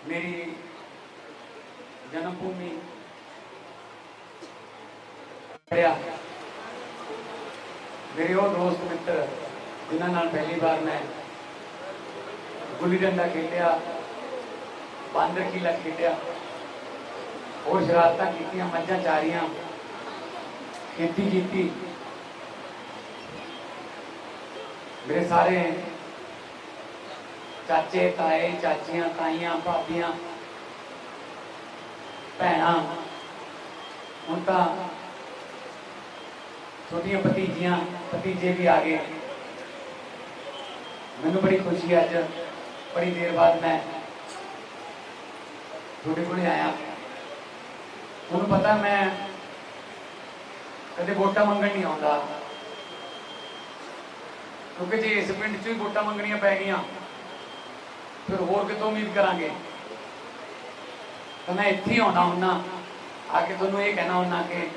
ਮੇਰੀ ਜਨਮ ਭੂਮੀ ਪੜਿਆ ਮੇਰੇ ਉਹ ਦੋਸਤ ਮਿੱਤਰ ਜਿਨ੍ਹਾਂ ਨਾਲ ਪਹਿਲੀ ਵਾਰ ਮੈਂ ਗੁੱਲੀ ਡੰਡਾ ਖੇਡਿਆ ਬਾਂਦਰ ਕੀਲਾ ਖੇਡਿਆ ਹੋਰ ਸ਼ਰਾਰਤਾਂ ਕੀਤੀਆਂ ਮੱਝਾਂ ਚਾਰੀਆਂ ਖੇਤੀ ਕੀਤੀ ਮੇਰੇ ਸਾਰੇ ਚਾਚੇ, ਤਾਏ, ਚਾਚੀਆਂ, ਤਾਈਆਂ, ਭਾਬੀਆਂ, ਭੈਣਾਂ ਹੁਣ ਤਾਂ ਛੋਟੀਆਂ ਭਤੀਜੀਆਂ, ਭਤੀਜੇ ਵੀ ਆ ਗਏ। ਮੈਨੂੰ ਬੜੀ ਖੁਸ਼ੀ ਅੱਜ, ਬੜੀ ਦੇਰ ਬਾਅਦ ਮੈਂ ਤੁਹਾਡੇ ਕੋਲੇ ਆਇਆ। ਤੁਹਾਨੂੰ ਪਤਾ ਮੈਂ ਕਦੇ ਵੋਟਾਂ ਮੰਗਣ ਨਹੀਂ ਆਉਂਦਾ, ਕਿਉਂਕਿ ਜੇ ਇਸ ਪਿੰਡ 'ਚ ਵੀ ਵੋਟਾਂ ਮੰਗਣੀਆਂ ਪੈ ਗਈਆਂ ਫਿਰ ਹੋਰ ਕਿਤੋਂ ਉਮੀਦ ਕਰਾਂਗੇ? ਤਾਂ ਮੈਂ ਇੱਥੇ ਹੀ ਆਉਣਾ ਹੁੰਨਾ ਆ ਕੇ ਤੁਹਾਨੂੰ ਇਹ ਕਹਿਣਾ ਹੁੰਨਾ ਕਿ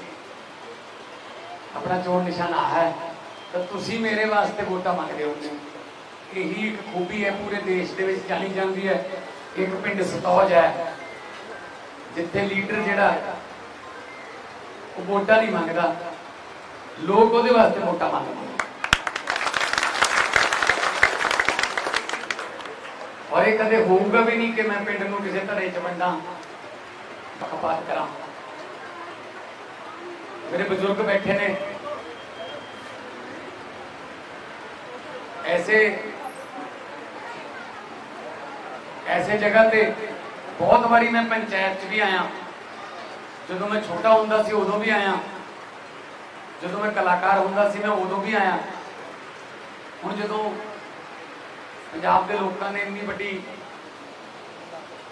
ਆਪਣਾ ਚੋਣ ਨਿਸ਼ਾਨ ਆ ਹੈ। ਤਾਂ ਤੁਸੀਂ ਮੇਰੇ ਵਾਸਤੇ ਵੋਟਾਂ ਮੰਗਦੇ ਹੋ। ਇਹੀ ਇੱਕ ਖੂਬੀ ਹੈ, ਪੂਰੇ ਦੇਸ਼ ਦੇ ਵਿੱਚ ਜਾਣੀ ਜਾਂਦੀ ਹੈ। ਇੱਕ ਪਿੰਡ ਸਤੌਜ ਹੈ, ਜਿੱਥੇ ਲੀਡਰ ਜਿਹੜਾ ਉਹ ਵੋਟਾਂ ਨਹੀਂ ਮੰਗਦਾ। ਲੋਕ ਉਹਦੇ ਵਾਸਤੇ ਵੋਟਾਂ ਮੰਗਦੇ ਔਰ ਇਹ ਕਦੇ ਹੋਊਗਾ ਵੀ ਨਹੀਂ ਕਿ ਮੈਂ ਪਿੰਡ ਨੂੰ ਕਿਸੇ ਧੜੇ ਚ ਵੰਡਾਂ? ਪੱਖਪਾਤ ਕਰਾਂ। ਮੇਰੇ ਬਜ਼ੁਰਗ ਬੈਠੇ ਨੇ। ਐਸੇ ਐਸੇ ਜਗ੍ਹਾ ਤੇ ਬਹੁਤ ਵਾਰੀ ਮੈਂ ਪੰਚਾਇਤ 'ਚ ਵੀ ਆਇਆ। ਜਦੋਂ ਮੈਂ ਛੋਟਾ ਹੁੰਦਾ ਸੀ ਉਦੋਂ ਵੀ ਆਇਆ। ਜਦੋਂ ਮੈਂ ਕਲਾਕਾਰ ਹੁੰਦਾ ਸੀ ਮੈਂ ਉਦੋਂ ਵੀ ਆਇਆ। ਹੁਣ ਜਦੋਂ ਪੰਜਾਬ ਦੇ ਲੋਕਾਂ ਨੇ ਇੰਨੀ ਵੱਡੀ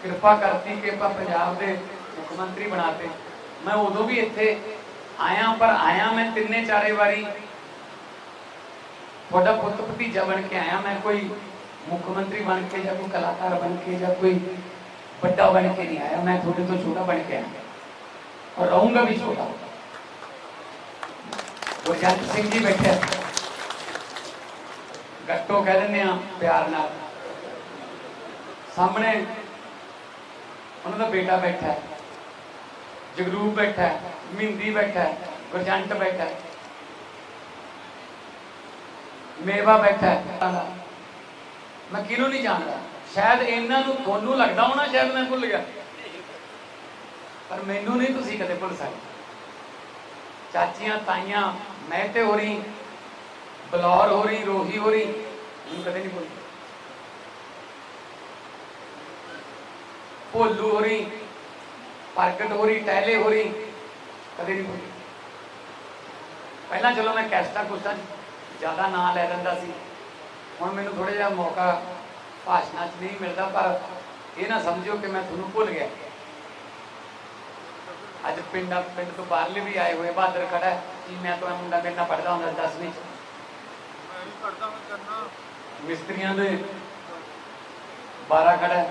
ਕਿਰਪਾ ਕਰਤੀ ਕਿ ਆਪਾਂ ਪੰਜਾਬ ਦੇ ਮੁੱਖ ਮੰਤਰੀ ਬਣਾਤੇ ਮੈਂ ਉਦੋਂ ਵੀ ਇੱਥੇ ਆਇਆ, ਪਰ ਆਇਆ ਮੈਂ ਤਿੰਨੇ ਚਾਰੇ ਵਾਰੀ। ਤੁਹਾਡਾ ਪੁੱਤ ਭਤੀਜਾ ਬਣ ਕੇ ਆਇਆ, ਮੈਂ ਕੋਈ ਮੁੱਖ ਮੰਤਰੀ ਬਣ ਕੇ ਜਾਂ ਕੋਈ ਕਲਾਕਾਰ ਬਣ ਕੇ ਜਾਂ ਕੋਈ ਵੱਡਾ ਬਣ ਕੇ ਨਹੀਂ ਆਇਆ, ਮੈਂ ਤੁਹਾਡੇ ਤੋਂ ਛੋਟਾ ਬਣ ਕੇ ਆਇਆ। ਔਰ ਰਹੂੰਗਾ ਵੀ ਛੋਟਾ। ਗੁਰਜੰਟ ਸਿੰਘ ਜੀ ਬੈਠੇ ਗੱਟੋ ਕਹਿ ਦਿੰਦੇ ਆ ਪਿਆਰ ਨਾਲ। ਸਾਹਮਣੇ ਉਹਨਾਂ ਦਾ ਬੇਟਾ ਬੈਠਾ ਹੈ, ਜਗਰੂਪ ਬੈਠਾ ਹੈ, ਮਹਿੰਦੀ ਬੈਠਾ ਹੈ, ਗੁਰਜੰਟ ਬੈਠਾ ਹੈ। ਮੇਵਾ ਬੈਠਾ ਹੈ। ਮੈਂ ਕਿਹਨੂੰ ਨਹੀਂ ਜਾਣਦਾ? ਸ਼ਾਇਦ ਇਹਨਾਂ ਨੂੰ ਤੁਹਾਨੂੰ ਲੱਗਦਾ ਹੋਣਾ, ਸ਼ਾਇਦ ਮੈਂ ਭੁੱਲ ਗਿਆ। ਪਰ ਮੈਨੂੰ ਨਹੀਂ ਤੁਸੀਂ ਕਦੇ ਭੁੱਲ ਸਕਦੇ। ਚਾਚੀਆਂ, ਤਾਈਆਂ ਮਹਿਤੇ ਹੋ ਰਹੀ ਬਲੌਰ ਹੋ ਰਹੀ, ਰੋਹੀ ਹੋ ਰਹੀ। ਕਦੇ ਨਹੀਂ ਭੁੱਲ ਭੋਲੂ ਹੋ ਰਹੀ, ਪ੍ਰਗਟ ਹੋ ਰਹੀ, ਟਹਿਲੇ ਹੋ ਰਹੀ। ਕਦੇ ਨਹੀਂ ਭੁੱਲੀ ਪਹਿਲਾਂ ਚਲੋ ਮੈਂ ਕੈਸਟਾ ਕੁਸਟਾ ਜ਼ਿਆਦਾ ਨਾਂ ਲੈ ਲੈਂਦਾ ਸੀ। ਹੁਣ ਮੈਨੂੰ ਥੋੜਾ ਜਿਹਾ ਮੌਕਾ ਭਾਸ਼ਣਾਂ 'ਚ ਨਹੀਂ ਮਿਲਦਾ, ਪਰ ਇਹ ਨਾ ਸਮਝਿਓ ਕਿ ਮੈਂ ਤੁਹਾਨੂੰ ਭੁੱਲ ਗਿਆ। ਅੱਜ ਪਿੰਡਾਂ ਪਿੰਡ ਤੋਂ ਬਾਹਰਲੇ ਵੀ ਆਏ ਹੋਏ ਬਹਾਦਰ ਖੜਾ ਹੈ। ਜੀ, ਮੈਂ ਤਾਂ ਮੁੰਡਾ ਮੇਰੇ ਨਾਲ ਪੜਦਾ ਹੁੰਦਾ 10ਵੀਂ 'ਚ ਮੈਂ ਵੀ ਪੜਦਾ ਮੈਂ ਕਰਨਾ ਮਿਸਤਰੀਆਂ ਦੇ 12 ਖੜਾ